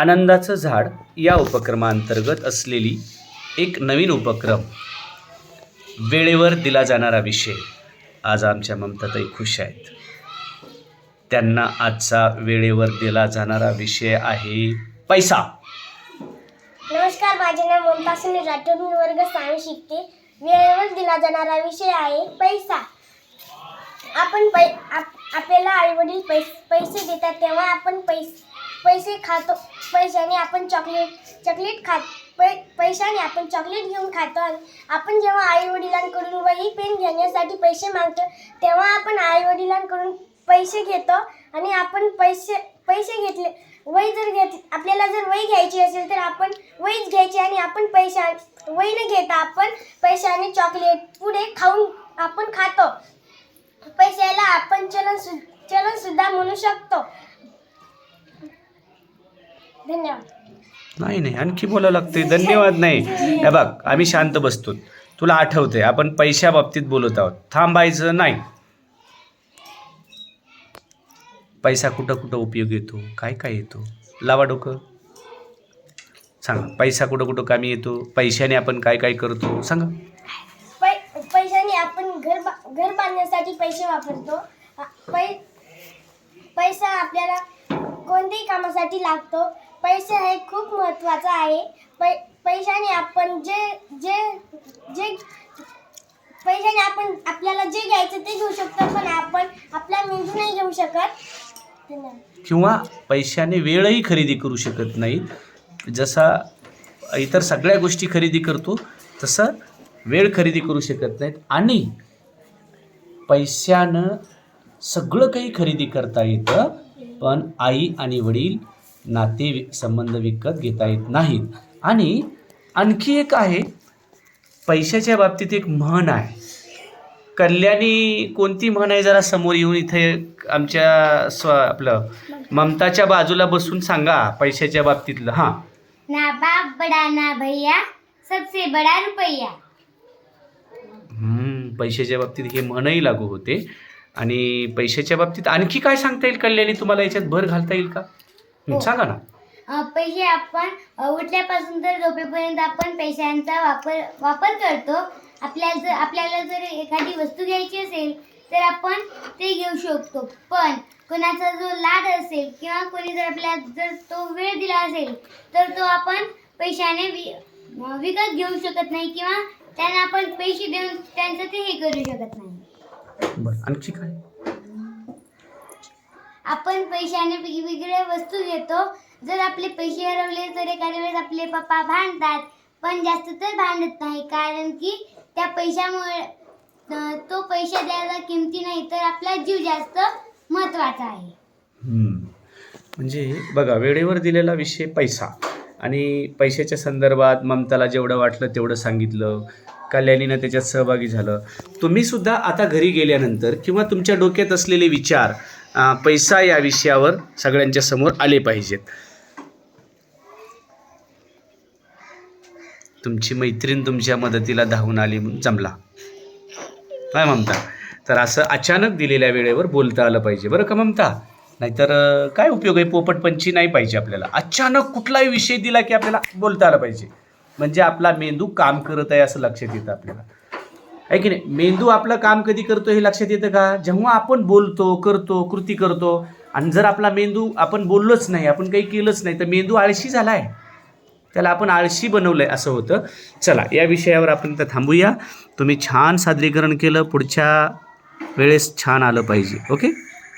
आनंदाचं झाड या उपक्रमांतर्गत असलेली एक नवीन उपक्रम. वेळेवर दिला जाणारा विषय. आज आमच्या ममताताई खुश आहेत. त्यांना आजचा वेळेवर दिला जाणारा विषय आहे पैसा. नमस्कार माझे नाव ममता सुनील राठोड. मी वर्ग सहावी शिकते. वेळेवर दिला जाणारा विषय आहे पैसा. आपण पै आप- आपल्याला आई वडील पैसे पैसे देतात तेव्हा आपण पैसे पैसे खातो पैशाने आपण चॉकलेट चॉकलेट खात पै पैशाने आपण चॉकलेट घेऊन खातो. आणि आपण जेव्हा आई वडिलांकडून वही पेन घेण्यासाठी पैसे मागतो तेव्हा आपण आई वडिलांकडून पैसे घेतो आणि आपण पैसे पैसे घेतले वही जर घेत आपल्याला जर वही घ्यायची असेल तर आपण वहीच घ्यायची आणि आपण पैशा वही न घेता आपण पैशाने चॉकलेट पुढे खाऊन आपण खातो. पैशाला आपण चलन सु चलन सुद्धा म्हणू शकतो. धन्यवाद. नाही नाही आणखी बोलावं लागते धन्यवाद नाही. हे बघ आम्ही शांत बसतो तुला आठवते आपण पैशा बाबतीत बोलत आहोत. थांबायचं नाही. पैसा कुठं कुठं उपयोग येतो? काय काय येतो? लावा डोकं. सांगा पैसा कुठं कुठं कामी येतो? पैशाने आपण काय काय करतो? सांगा. पैशाने आपण घर बा घर बांधण्यासाठी पैसे वापरतो. पै पैसा आपल्याला कोणत्याही कामासाठी लागतो. पैसे हे खूप महत्त्वाचं आहे. पै पैशाने आपण जे जे जे पैशाने आपण आपल्याला जे घ्यायचं ते घेऊ शकतो पण आपण आपला मेंदू नाही घेऊ शकत. धन्यवाद किंवा पैशाने वेळही खरेदी करू शकत नाही. जसा इतर सगळ्या गोष्टी खरेदी करतो तसं वेळ खरेदी करू शकत नाहीत. आणि पैशानं सगळं काही खरेदी करता येतं पण आई आणि वडील नाते संबंध विकत घेता येत नाहीत. आणि आणखी एक आहे पैशाच्या बाबतीत एक म्हण आहे. कल्याणी कोणती म्हण आहे? जरा समोर येऊन इथे आमच्या स्व आपलं ममताच्या बाजूला बसून सांगा पैशाच्या बाबतीतलं. हां. ना बाप बडा ना भैया सबसे बडा रुपया. हम्म, पैशाच्या बाबतीत हे म्हणही लागू होते. आणि पैशाच्या बाबतीत आणखी काय सांगता येईल कल्याणी? तुम्हाला याच्यात भर घालता येईल का. सांगा ना. अ, पैसे आपण अ, उठल्यापासून तर झोपेपर्यंत आपण पैशांचा वापर वापर करतो. आपल्याला जर आपल्याला जर एखादी वस्तू घ्यायची असेल तर आपण ते घेऊ शकतो. पण कोणाचा जो लाड असेल किंवा कोणी जर आपल्याला जर तो वेळ दिला असेल तर तो आपण पैशाने वि अ, विकत घेऊ शकत नाही किंवा त्यांना आपण पैसे देऊन त्यांचं ते हे करू शकत नाही. बरं आणखी काय? आपण पैशाने वेगवेगळ्या वस्तू घेतो. जर आपले पैसे हरवले तर एखाद्या वेळेस आपले पप्पा भांडतात. पण जास्त तर भांडत नाही. कारण की त्या पैशामुळे तो पैसा द्यायला किमती नाही तर आपला जीव जास्त महत्त्वाचा आहे. म्हणजे बघा वेळेवर दिलेला विषय पैसा. आणि पैशाच्या संदर्भात ममताला जेवढं वाटलं तेवढं सांगितलं. कल्याणीनं त्याच्यात सहभागी झालं. तुम्ही सुद्धा आता घरी गेल्यानंतर किंवा तुमच्या डोक्यात असलेले विचार पैसा या विषयावर सगळ्यांच्या समोर आले पाहिजेत. तुमची मैत्रीण तुमच्या मदतीला धावून आली म्हणून जमला. काय ममता? तर असं अचानक दिलेल्या वेळेवर बोलता आलं पाहिजे. बरं का ममता? नाहीतर काय उपयोग आहे? पोपटपंची नाही पाहिजे आपल्याला. अचानक कुठलाही विषय दिला की आपल्याला बोलता आलं पाहिजे. म्हणजे आपला मेंदू काम करत आहे असं लक्षात येतं आपल्याला. आहे की नाही? मेंदू आपलं काम कधी करतो हे लक्षात येतं का? जेव्हा आपण बोलतो करतो कृती करतो आणि जर आपला मेंदू आपण बोललोच नाही आपण काही केलंच नाही तर मेंदू आळशी झाला आहे त्याला आपण आळशी बनवलं आहे असं होतं. चला या विषयावर आपण तर थांबूया. तुम्ही छान सादरीकरण केलं पुढच्या वेळेस छान आलं पाहिजे. ओके?